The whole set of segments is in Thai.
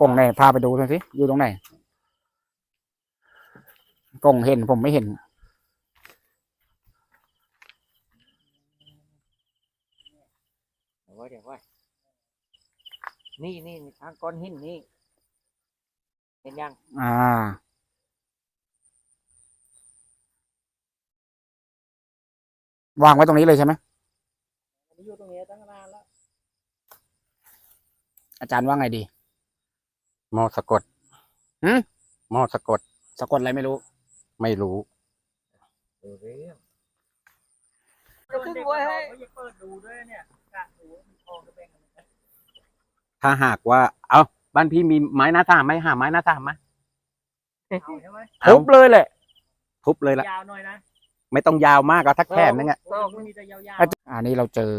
กงไหนพาไปดูหน่อยสิอยู่ตรงไหนกงเห็นผมไม่เห็น เดี๋ยวไว้เดี๋ยวไว้นี่นี่ทางก้อนหินนี่ เห็นยัง อ่า วางไว้ตรงนี้เลยใช่ไหมอยู่ตรงนี้ตั้งนานแล้ว อาจารย์ว่าไงดี มอสะกดหืม มอสะกด สะกดอะไรไม่รู้ ไม่รู้ดูเรื่องขึ้นไว้ให้เขาจะเปิดดูด้วยเนี่ยกะดูว่ามีทองจะแบ่งกันไหมถ้าหากว่า เอาบ้านพี่มีไม้หน้าสามไหมหาไม้หน้าสามไหมเอาใช่ไหมเอาทุบเลยแหละ ทุบเลยละยาวหน่อยนะไม่ต้องยาวมากเอาทักแขนนึงอะซอกมันมีแต่ยาวอาจอันนี้เราเจอ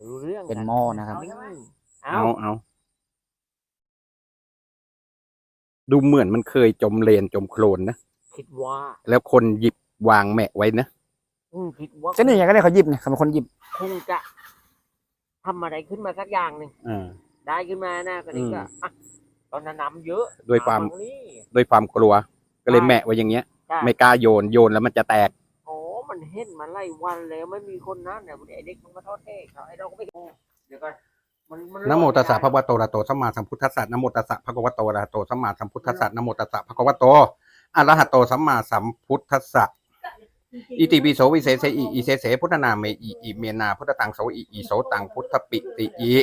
ดูเรื่องเป็นหม้อนะครับ เอา เอา ดูเหมือนมันเคยจมเลนจมโคลนนะ คิดว่า แล้วคนหยิบวางแมะไว้นะ อืมคิดว่า ก็นี่ไงก็ได้เขาหยิบเนี่ยเขาเป็นคนหยิบคงจะทำอะไรขึ้นมาสักอย่างหนึ่งอ่า ได้ขึ้นมานะก็นี่ก็อืมอะตอนนั้นน้ำเยอะด้วยความ น้ำนี่ด้วยความกลัว ก็เลยแมะไว้อย่างเงี้ยใช่ไม่กล้าโยนโยนแล้วมันจะแตก โอ้มันเห็นมาไล่วันแล้วไม่มีคนนั้นเนี่ยไอ้เด็กมันมาทอดเทศเขาไอ้เราก็ไม่รู้เดี๋ยวก่อนมั นะโมตัสสะภะคะวะโตอะระหะโตสัมมาสัมพุทธัสสะนะโมตัสสะภะคะวะโตอะระหะโตสัมมาสัมพุทธัสสะนะโมตัสสะภะคะวะโตอะระหะโตสัมมาสัมพุทธัสสะอิติปิโสวิเศษเสอิอิเสเสพุทธนาเมอิอิเมนาพุทธตังโสอิอิโสตังพุทธปิติอิ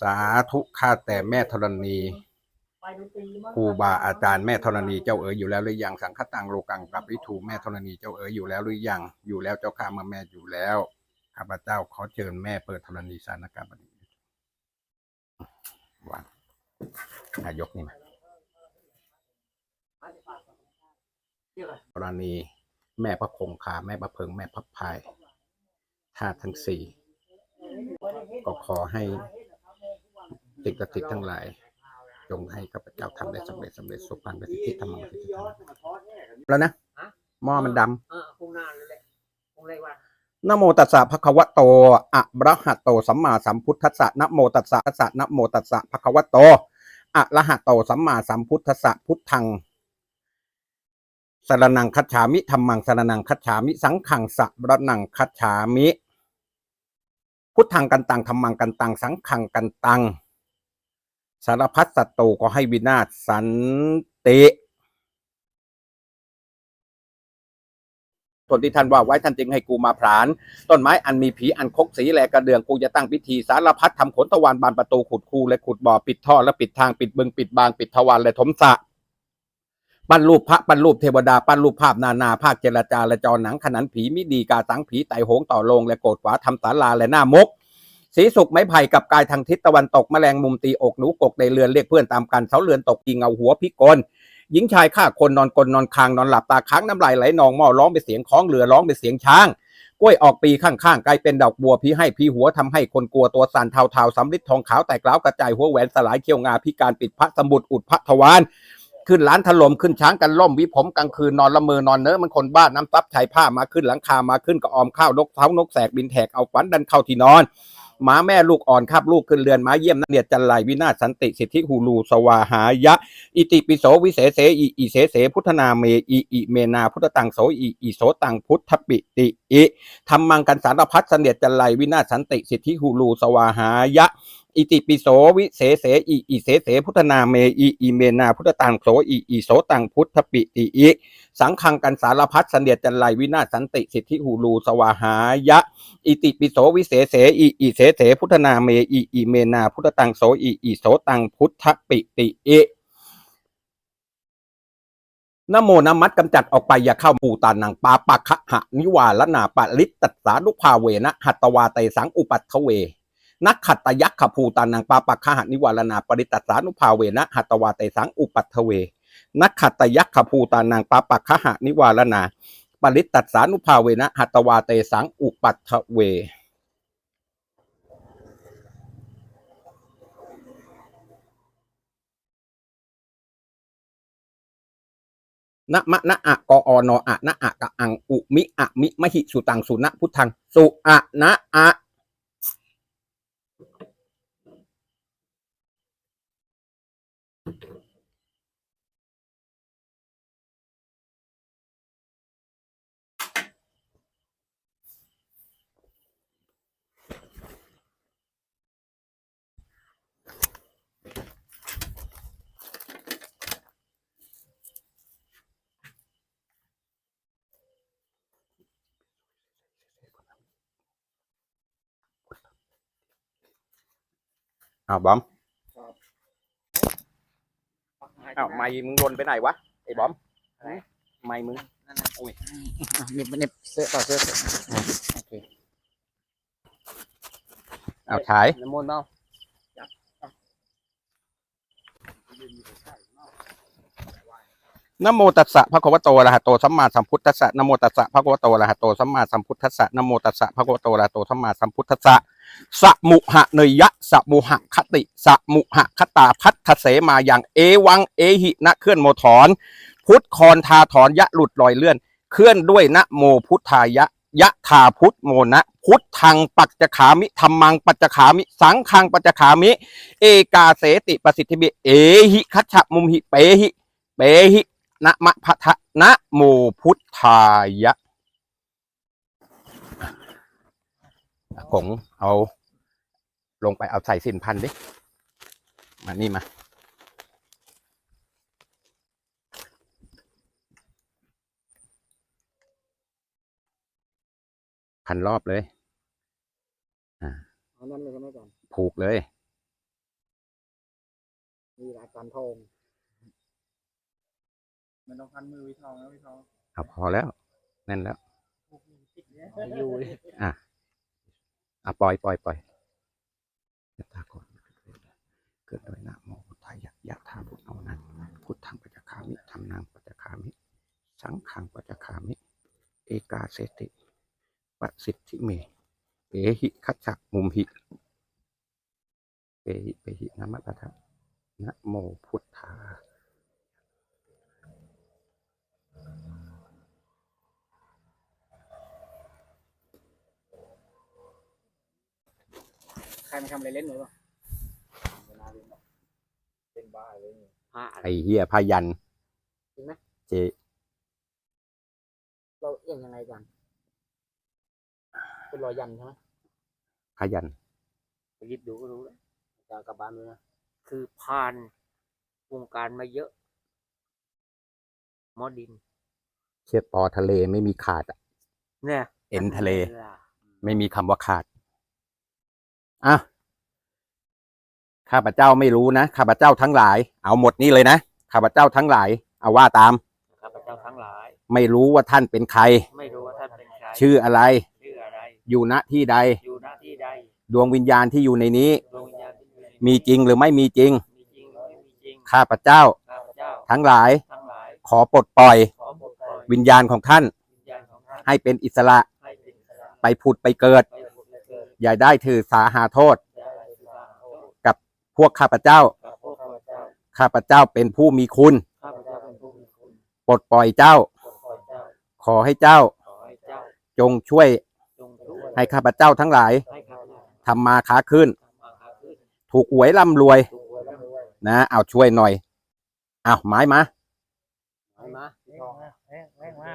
สาธุข้าแต่แม่ธรณีๆไปดูตีมั้งครูบาอาจารย์แม่ธรณีเจ้าเอ๋ยอยู่แล้วหรือยังสังฆตังโลกังกับวิถูแม่ธรณีเจ้าเอ๋ยอยู่แล้วหรือยังอยู่แล้วเจ้าข้ามาแม่อยู่แล้วข้าพเจ้าขอเชิญแม่เปิดธรณีสารกรรมนี้ วางนายกนี่มาธรณีแม่พระคงคาแม่พระเพิง แม่พระพายธาตุทั้งสี่ก็ขอให้สิ่งศักดิ์สิทธิ์ทั้งหลาย จงให้ข้าพเจ้าทำได้สำเร็จสำเร็จสุขพันธ์ประสิทธิธรรมประสิทธิธรรมแล้วนะหม้อมันดำเออคง นโมตัสสะภะคะวะโต อะระหะโต สัมมาสัมพุทธัสสะนโมตัสสะตัสสะนโมตัสสะภะคะวะโต อะระหะโต สัมมาสัมพุทธัสสะพุทธังสรนังคัจฉามิธรรมังสรนังคัจฉามิ สังขังสรนังคัจฉามิ พุทธังกันตังธรรมังกันตัง สังขังกันตัง สารพัดสัตว์โตก็ให้วินาศสันติ ส่วนที่ท่านว่าไว้ท่านจึงให้กูมาผลาน ต้นไม้อันมีผีอันคกสีแหลกระเดืองกูจะตั้งพิธีสารพัดทำขนตะวันบานประตูขุดคูและขุดบ่อปิดท่อและปิดทางปิดบึงปิดบางปิดทวารและถมสะปั้นรูปพระปั้นรูปเทวดาปั้นรูปภาพนานาภาคเจรจาและจอหนังขนันผีมิดีกาสังผีไตโหงต่อโลงและโกดฝาทำศาลาและหน้ามกสีสุกไม้ไผ่กับกายทางทิศตะวันตกแมลงมุมตีอกหนูกกในเรือนเรียกเพื่อนตามกันเสาเรือนตกยิงเอาหัวพิกล หญิงชายฆ่าคนนอนกลนอนคางนอนหลับตาค้างน้ำลายไหลนองหม้อร้องเป็นเสียงคล้องเรือร้องเป็นเสียงช้างกล้วยออกปีข้างๆกลายเป็นดอกบัวพีให้พีหัวทำให้คนกลัวตัวสั่นเทาๆสำลิดทองขาวแตกล้าวกระจายหัวแหวนสลายเขี้ยวงาพิการปิดพระสมุดอุดพระทวารขึ้นร้านถล่มขึ้นช้างกันล่มวิผมกลางคืนนอนละเมอนอนเนื้อมันคนบ้าน้ำซับชายผ้ามาขึ้นหลังคามาขึ้นกระออมข้าวนกเท้านกแสกบินแถกเอาฝันดันเข้าที่นอน ม้าแม่ลูกอ่อนคับลูกขึ้นเรือนม้าเยี่ยมนักเนียดจันไลวินาศสันติสิทธิหูลูสวาหายะ อิติปิโสวิเศษเสอิอิเสเสพุทธนาเมอิอิเมนาพุทธตังโสอิอิโสตังพุทธปิติอิธรรมังกันสารพัดเสนียดจันไลวินาศสันติสิทธิหูลูสวาหายะ อิติปิโสวิเศษเสอิอิเสเสพุทธนาเมอิอิเมนาพุทธตังโสอิอิโสตังพุทธปิติอิสังฆังกันสารพัดเสนียจันไรวินาศสันติสิทธิหูลูสวาหายะ อิติปิโสวิเศษเสอิอิเสเสพุทธนาเมอิอิเมนาพุทธตังโสอิอิโสตังพุทธปิติอินโมนามัดกำจัดออกไปอย่าเข้าปูตานังปาปะคะหะนิวาลนาปะลิตตัสสานุภาเวนะหัตตวาเตสังอุปัตถเว นักขัตยักขภูตานังปาปะคะหะนิวาลนาปริตตัสานุภาเวนะหัตวาเตสังอุปัตเว นักขัตยักขภูตานังปาปะคะหะนิวาลนาปริตตัสานุภาเวนะหัตวาเตสังอุปัตเวนะมะนะอะกออนอะนะอะกะอังอุมิอะมิมหิสุตังสุนะพุทธังสุอะนะอะ อ้าวบ อมอ้าวไม้มึงหล่นไปไหนวะไอ้บอมไม้มึงอะเน็บเน็บเสื้อต่อเสื้ออะโอเคอ้าวถ่ายน้ำมนต์เนา นโมตัสสะภะคะวะโตอะระหะโตสัมมาสัมพุทธัสสะนโมตัสสะภะคะวะโตอะระหะโตสัมมาสัมพุทธัสสะนโมตัสสะภะคะวะโตอะระหะโตสัมมาสัมพุทธัสสะสะมุหะเนยยะสะมุหะคติสะมุหะคตาพัทธเสมาอย่างเอวังเอหินะเคลื่อนโมถอน พุทธคอนทาถอนยะหลุดลอยเลื่อน เคลื่อนด้วยนะโมพุทธายะยะธาพุทธโมนะพุทธังปัจจขามิธรรมังปัจจขามิ สังฆังปัจจขามิ เอกาเสติประสิทธิเบเอหิคัจฉมุมหิเปหิเปหิ นะมะพะทะนะโมพุทธายะกงเอา ลงไปเอาใส่สินพันดิ มานี่มา พันรอบเลยเอานั่นเลยใช่ไหมก่อนผูกเลย มีรายการทอง มันต้องพันมือวิทองนะวิทองเอาพอแล้วแน่นแล้วอยู่เลยอะปล่อยปล่อยปล่อยยะถาก่อนเกิดโดยนะโมพุทธายะยะถาพุทโนนันพุทธังปัจจคามิธรรมนังปัจจคามิ สังขังปัจจคามิ เอกาเสติปสิทธิเมเปหิคัจฉะมุมหิเปหิเปหินะมะปะทะนะโมพุทธา ใครมาทำอะไรเล่นหรือเปล่าเป็นบ้าเลยพระอะไร ไอเฮียพายันจริงไหม เจเราเอียงยังไงกันเป็นรอยยันใช่ไหมพายัน ไปหยิบดูก็รู้แล้วจะกลับบ้านเลยนะคือผ่านวงการมาเยอะ หมอดิน เชือกปอทะเลไม่มีขาดอะเนี่ยเอ็นทะเล ไม่มีคำว่าขาด อะข้าพเจ้าไม่รู้นะข้าพเจ้าทั้งหลาย เอาหมดนี้เลยนะข้าพเจ้าทั้งหลาย เอาว่าตาม ข้าพเจ้าทั้งหลาย ไม่รู้ว่าท่านเป็นใคร ไม่รู้ว่าท่านเป็นใคร ชื่ออะไร ชื่ออะไร อยู่ณที่ใด อยู่หน้าที่ใด ดวงวิญญาณที่อยู่ในนี้ ดวงวิญญาณที่อยู่ในมีจริงหรือไม่มีจริง มีจริงหรือไม่มีจริง ข้าพเจ้า ข้าพเจ้า ทั้งหลาย ทั้งหลาย ขอปลดปล่อย ขอปลดปล่อย วิญญาณของท่าน วิญญาณของท่าน ให้เป็นอิสระ ให้เป็นอิสระ ไปผุดไปเกิด ไปผุดไปเกิด อย่าได้ถือสาหาโทษอย่าโทษ กับพวกข้าพเจ้าข้าพเจ้าเป็นผู้มีคุณข้าพเจ้าเป็นผู้มีคุณ ปลดปล่อยเจ้า ขอให้เจ้า จงช่วย ให้ข้าพเจ้าทั้งหลายทำมาค้าขึ้น ถูกหวยร่ำรวย นะ เอาช่วยหน่อย เอาไม้มา ให้มา วิทองนะแม่งแม่งมา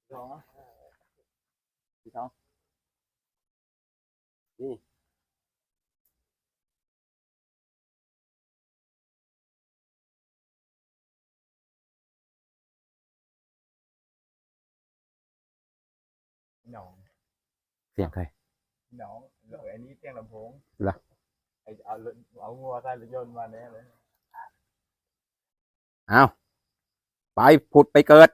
วิทองนะวิทอง นี่หนองเสียงใครหนองเหลืออันนี้เตียงลำโพงเหรอ ไอเอารถเอางัวใส่รถยนต์มาแน่เลย เอาไปผุดไปเกิด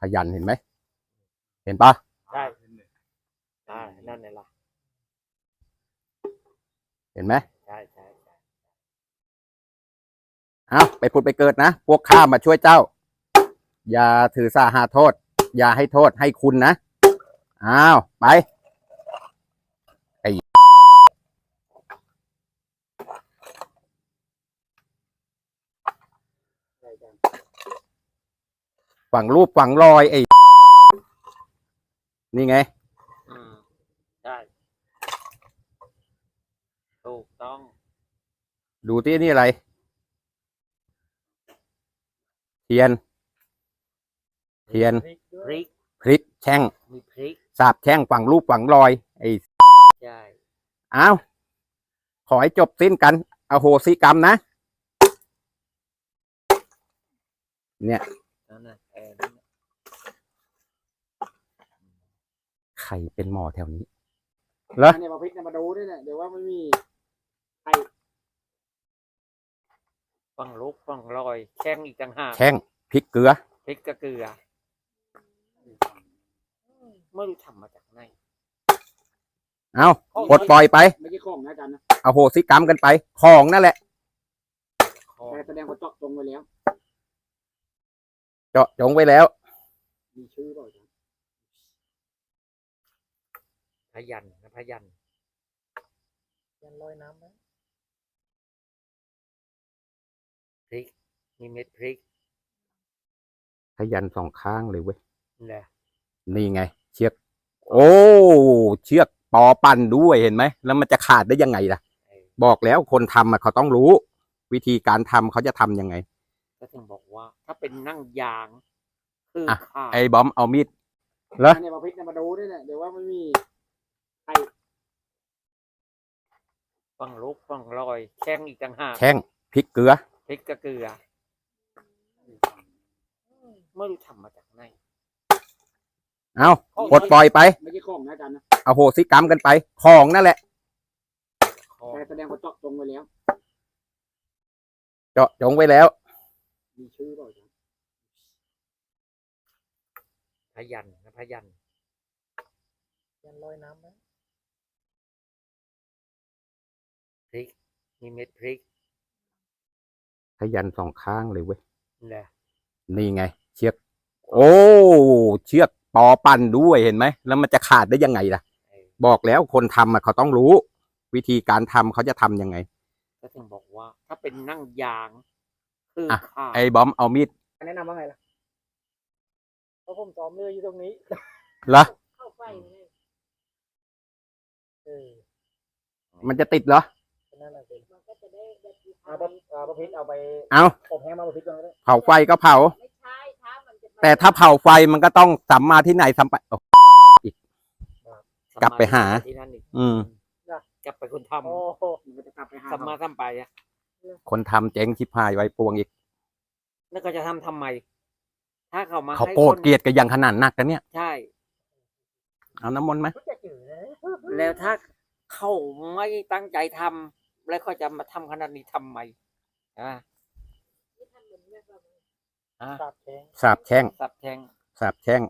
พยันเห็นไหม เห็นปะได้ได้นั่นแหละล่ะเห็นไหมใช่ใช่ใช่เอาไปผุดไปเกิดนะ พวกข้ามาช่วยเจ้า อย่าถือสาหาโทษ อย่าให้โทษให้คุณนะอ้าว ไป ไอ้ อาจารย์ ฝังรูปฝังรอยไอ้นี่ไง อืมได้ถูกต้องดูที่นี่อะไร เทียน เทียน พริกพริกแช่ง มีพริกสาบแช่งฝังรูปฝังรอย ไอ้ใช่อ้าวขอให้จบสิ้นกัน อโหสิกรรมนะ เนี่ย นั่นน่ะแอนนั่นน่ะ ครเป็นหมอแถวนี้ เหรอ เนี่ยมาพลิกเนี่ยมาดูด้วยเนี่ยเดี๋ยวว่าไม่มีใครฟังลุกฟังลอยแข้งอีกต่างหากแช่งพริกเกลือ พริกกะเกลือไม่รู้ทำมาจากไหนเอาปลดปล่อยไป ไม่ใช่ของนะอาจารย์นะอโหสิกรรมกันไป ของนั่นแหละคอแต่แสดงว่าเจาะจงไว้แล้ว เจาะจงไว้แล้ว มีชื่อเปล่าอาจา รย์พยันนะพยัน ยันลอยน้ำนะพริกมีเม็ดพริกพยันสองข้างเลยเว้ยแหละนี่ไง เชือก โอ้เชือกปอปั่นด้วยเห็นไหมแล้วมันจะขาดได้ยังไงล่ะเออบอกแล้วคนทำอะเขาต้องรู้ วิธีการทำเขาจะทำยังไง ก็ถึงบอกว่า ถ้าเป็นนั่งยาง คืออะขาดไอ้บอมเอามีดเหรอเนี่ยมาพลิกเนี่ยมาดูด้วยเนี่ยเดี๋ยวว่าไม่มี ใครฟังลุกฟังลอยแข้งอีกต่างหากแช่งพริกเกลือพริกกะเกลือไม่รู้ทำมาจากไหนเอาปลดปล่อยไปไม่ใช่ของนะอาจารย์นะอโหสิกรรมกันไป ของนั่นแหละคอแต่แสดงว่าเจาะจงไว้แล้ว เจาะจงไว้แล้วมีชื่อเปล่าอาจารย์พยันนะพยันยันลอยน้ำนะพ ริกมีเม็ดพริกพยันสองข้างเลยเว้ยแหละนี่ไง เชือก โอ้ เชือกปอปั่นด้วยเห็นไหม แล้วมันจะขาดได้ยังไงล่ะเออบอกแล้วคนทำอะเขาต้องรู้ วิธีการทำเขาจะทำยังไง ก็ถึงบอกว่า ถ้าเป็นนั่งยาง คืออะ ขาดไอ้บอมเอามีดแนะนำว่าไงล่ะเพราะผมซ้อมเรืออยู่ตรงนี้เหรอเข้าไปเลยเออมันจะติดเหรอนั่นแหละสิ เอาปะเอาปะพลิกเอาไปเอาอบแห้งมาปะพลิกก่อนก็ได้เผาไฟก็เผา ไม่ใช่ถ้ามันจะแต่ถ้าเผาไฟมันก็ต้องสัมมาที่ไหนสัมไปโอ้ กลับไปหา ที่นั่นอีกอืม กลับไปคนทโอ้โหมันก็จะกลับไปหาำสัมมาสัมไปอะคนทำเจ๊งชิบหายไว้ปวงอีก แล้วก็จะทำทำไม ถ้าเขามาเขาให้โกรธคนเกลียดกันอย่างขนาดนักกันเนี่ย ใช่ เอาน้ำมนต์ไหมจะจืดนะแล้วถ้าเขาไม่ตั้งใจทำ แล้วเขาจะมาทำขนาดนี้ทำไมอ่าอ่าตัดแข้งสาบแช่งสับแทงสาบแช่ง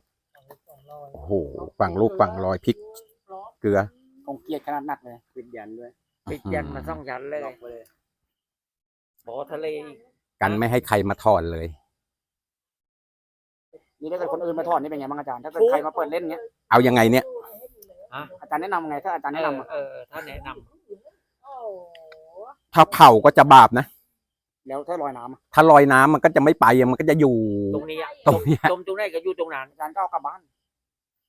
สองลอยโอ้โหฝั่งลูกฝั่งรอยพริกเกลือคงเกลียดขนาดหนักเลยปิดยันด้วยปิดยันมาซ่องยันเลยล็อกไปเลยบ่อทะเลอีกกันไม่ให้ใครมาถอนเลย นี่ถ้าเกิดคนอื่นมาถอนนี่เป็นไงบ้างอาจารย์ถ้าเกิดใครมาเปิดเล่นเงี้ยเอายังไงเนี่ย อาจารย์แนะนำไงถ้าอาจารย์เอแนะนำออะเออถ้าแนะนโอ้โห ถ้าเผาก็จะบาปนะ แล้วถ้าลอยน้ำอะถ้าลอยน้ำมันก็จะไม่ไปอะมันก็จะอยู่ำตรงนี้อะตรงเนี้ย จมตรงไหนก็อยู่ตรงนั้นอาจารย์ก็เอากลับบ้าน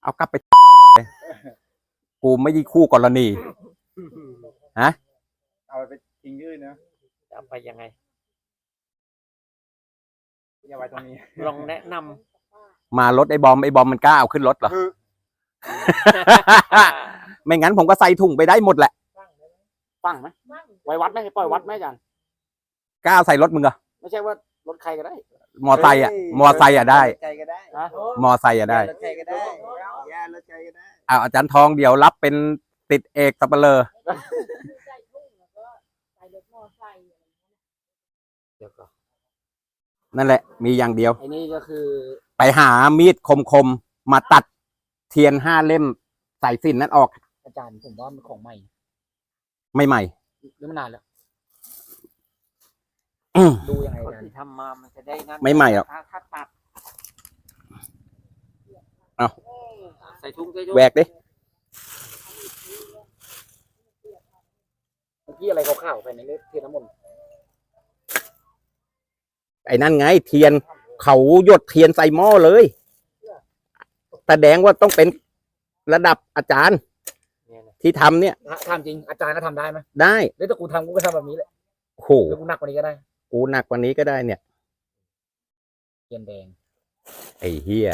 เอากลับไป กูไม่ได้คู่กรณีเอาไปทิ้งยืดนะจะไปยังไง อย่าไว้ตรงนี้ ลองแนะนมารถไอ้บอมไอ้บอมมันกล้าเอาขึ้นรถเหรอำไม่งั้นผมก็ใส่ถุงไปได้หมดแหละ ฟังไหมไว้วัดไหมปล่อยวัดไหมอาจารย์กล้าใส่รถมึงเหรอไม่ใช่ว่ารถใครก็ได้ มอไซค์อะ มอไซค์อะได้ ใจก็ได้นะมอไซค์อะได้รถใจก็ได้ย่ารถใจก็ได้เอาอาจารย์ทองเดี๋ยวรับเป็นติดเอกสับเปลอใส่ทุ่งแล้วก็ใส่รถมอไซค์อะไรอย่างเงี้ยเดี๋ยวก่อนนั่นแหละ มีอย่างเดียว ไอ้นี่ก็คือ ไปหามีดคมๆมาตัดเทียนห้าเล่ม ใส่สินนั้นออก อาจารย์ผมว่ามันของใหม่ไม่ ใหม่หรือมันนานแล้วอืม ดูยังไงคนอาจารย์ที่ทำมามันจะได้นั่นไม่ใหม่หรอก ถ้าถ้าตัดเอา ใส่ถุงใส่ถุงแหวกดิเมื่อกี้อะไรขาวๆใส่ในเลือดเทียนน้ำมนต์ไปไอ้นั่นไง เทียนเขาหยดเทียนใส่หม้อเลยแสดงว่าต้องเป็นระดับอาจารย์ เนี่ยนะที่ทำเนี่ยถามจริงอาจารย์ก็ทำได้ไหมได้แล้วถ้ากูทำกูก็ทำแบบนี้แหละโอ้โหหรือกูหนักกว่านี้ก็ได้กูหนักกว่านี้ก็ได้เนี่ย เทียนแดงไอ้เฮีย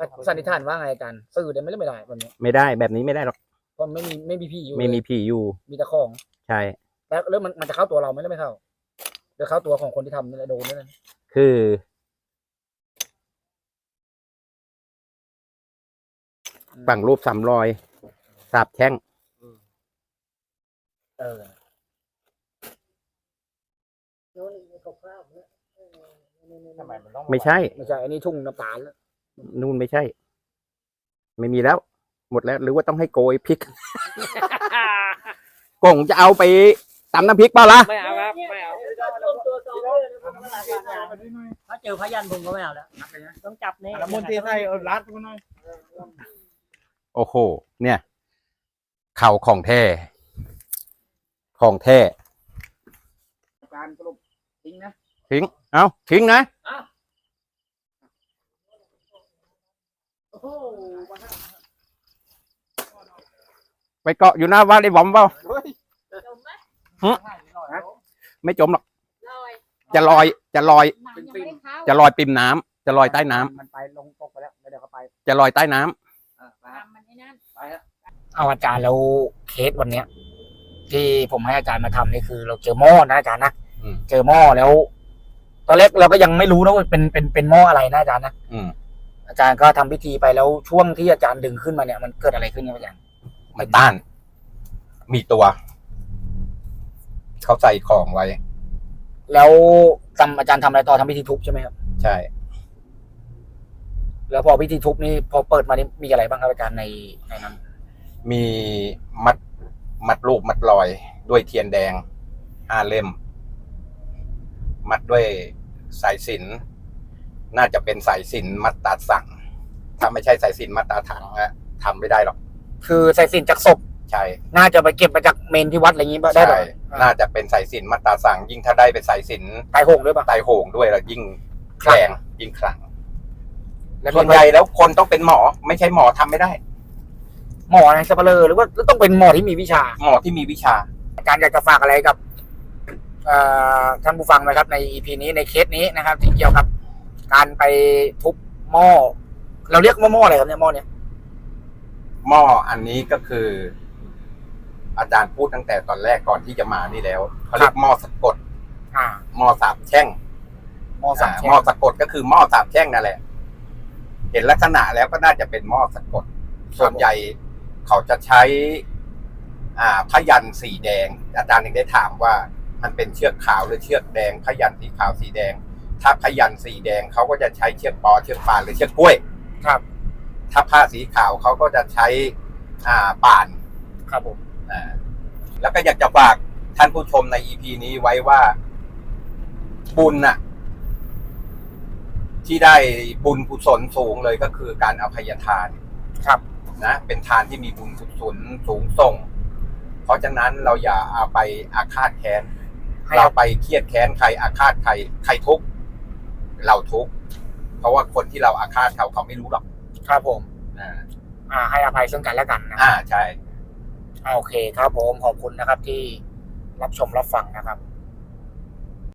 ก็สันนิษฐานว่าไงอาจารย์สื่อได้ไหมหรือไม่ได้แบบนี้ไม่ได้แบบนี้ไม่ได้หรอกเพราะไม่มีไม่มีพี่อยู่ไม่มีผีอยู่มีแต่ของใช่ แล้วแล้วมันมันจะเข้าตัวเราไหมหรือไม่เข้าเดี๋ยวเข้าตัวของคนที่ทำนี่แหละโดนนี่แหละคือ ฝั่งรูปสามรอยสาบแช่งเออทำไมมันต้องไม่ใช่ ไม่ใช่อันนี้ทุ่งน้ำตาลแล้วนู่นไม่ใช่ ไม่มีแล้ว หมดแล้ว หรือว่าต้องให้โกยพริกกงจะเอาไปตำน้ำพริกเปล่าล่ะไม่เอาครับไม่เอาถ้าเจอพยันผมก็ไม่เอาแล้วต้องจับนี่แล้วมนต์ที่ให้เอารัดมาหน่อย โอ้โห เนี่ย เข่าของแท้ ของแท้การสรุปทิ้งนะ ทิ้ง เอาทิ้งนะไปเกาะอยู่หน้าวัดไอ้บอมเปล่าจมไหมไม่จมหรอกลอย จะลอย จะลอยหนังยังไม่ได้เข้าจะลอยปิมน้ำจะลอยใต้น้ำมันไปลงตกไปแล้วแล้วเดี๋ยวเขาไป จะลอยใต้น้ำเออไป ทำมันให้นั่นเอาอาจารย์แล้วเคสวันเนี้ย ที่ผมให้อาจารย์มาทำนี่คือ เราเจอหม้อนะอาจารย์นะอืมเจอหม้อแล้ว ตอนแรกเราก็ยังไม่รู้นะว่าเป็นเป็นเป็นหม้ออะไรนะอาจารย์นะอืมอาจารย์ก็ทำพิธีไปแล้วช่วงที่อาจารย์ดึงขึ้นมาเนี่ย มันเกิดอะไรขึ้นครับอาจารย์มันต้าน มีตัวเขาใส่ของไว้ แล้วทำอาจารย์ทำอะไรต่อทำพิธีทุบใช่ไหมครับ ใช่ แล้วพอพิธีทุบนี่พอเปิดมานี่มีอะไรบ้างครับอาจารย์ในในนั้น มีมัดมัดรูปมัดรอยด้วยเทียนแดงห้าเล่ม มัดด้วยสายสิญจนน่าจะเป็นสายสิญจนมัดตาสั่ง ถ้าไม่ใช่สายสิญจนมัดตาถังอะทำไม่ได้หรอก คือใส่สินจากศพใช่ น่าจะไปเก็บมาจากเมนที่วัดอะไรอย่างงี้ป่ะได้ใช่ป่ะน่าจะเป็นสายสิญจนมัดตาสั่ง ยิ่งถ้าได้เป็นสายสิญจนตายโหงด้วยป่ะ ไตโหงด้วยแล้วยิ่งคลั่งแรงยิ่งขลัง แล้วส่วนใหญ่แล้วคนต้องเป็นหมอ ไม่ใช่หมอทำไม่ได้ หมอในสับเปลือหรือว่าต้องเป็นหมอที่มีวิชา หมอที่มีวิชา อาจารย์อยากจะฝากอะไรกับเอ่อท่านผู้ฟังไหมครับ ใน EP นี้ในเคสนี้นะครับ ที่เกี่ยวกับการไปทุบหม้อเราเรียกว่าหม้ออะไรครับเนี่ยหม้อเนี่ยหม้ออันนี้ก็คือ อาจารย์พูดตั้งแต่ตอนแรกก่อนที่จะมานี่แล้วเขาเรียกหม้อสะกดอ่าหม้อสาบแช่งหม้อสามอ่าแฉหม้อกสะกดก็คือหม้อสาบแช่งนั่นแหละ เห็นลักษณะแล้วก็น่าจะเป็นหม้อสะกด ส่วนใหญ่เขาจะใช้ อ่าพยันสีแดง อาจารย์ยังได้ถามว่ามันเป็นเชือกขาวหรือเชือกแดงพยันสีขาวสีแดง ถ้าพยันสีแดงเขาก็จะใช้เชือกปอเชือกปานหรือเชือกกล้วย ครับ ถ้าผ้าสีขาวเขาก็จะใช้ อ่าป่านครับผมอ่าแล้วก็อยากจะฝากท่านผู้ชมในอีพีนี้ไว้ว่าบุญน่ะ ที่ได้บุญกุศลสูงเลยก็คือการอภัยทานครับนะเป็นทานที่มีบุญกุศลสูงส่ง เพราะฉะนั้นเราอย่าเอาไปอาฆาตแค้นให้เราไปเครียดแค้นใครอาฆาตใครใครทุกข์เราทุกข์เพราะว่าคนที่เราอาฆาตเขาเขาไม่รู้หรอกครับผมอ่าอ่าให้อภัยซึ่งกันและกันนะอ่าใช่อ่าโอเคครับผมขอบคุณนะครับที่รับชมรับฟังนะครับ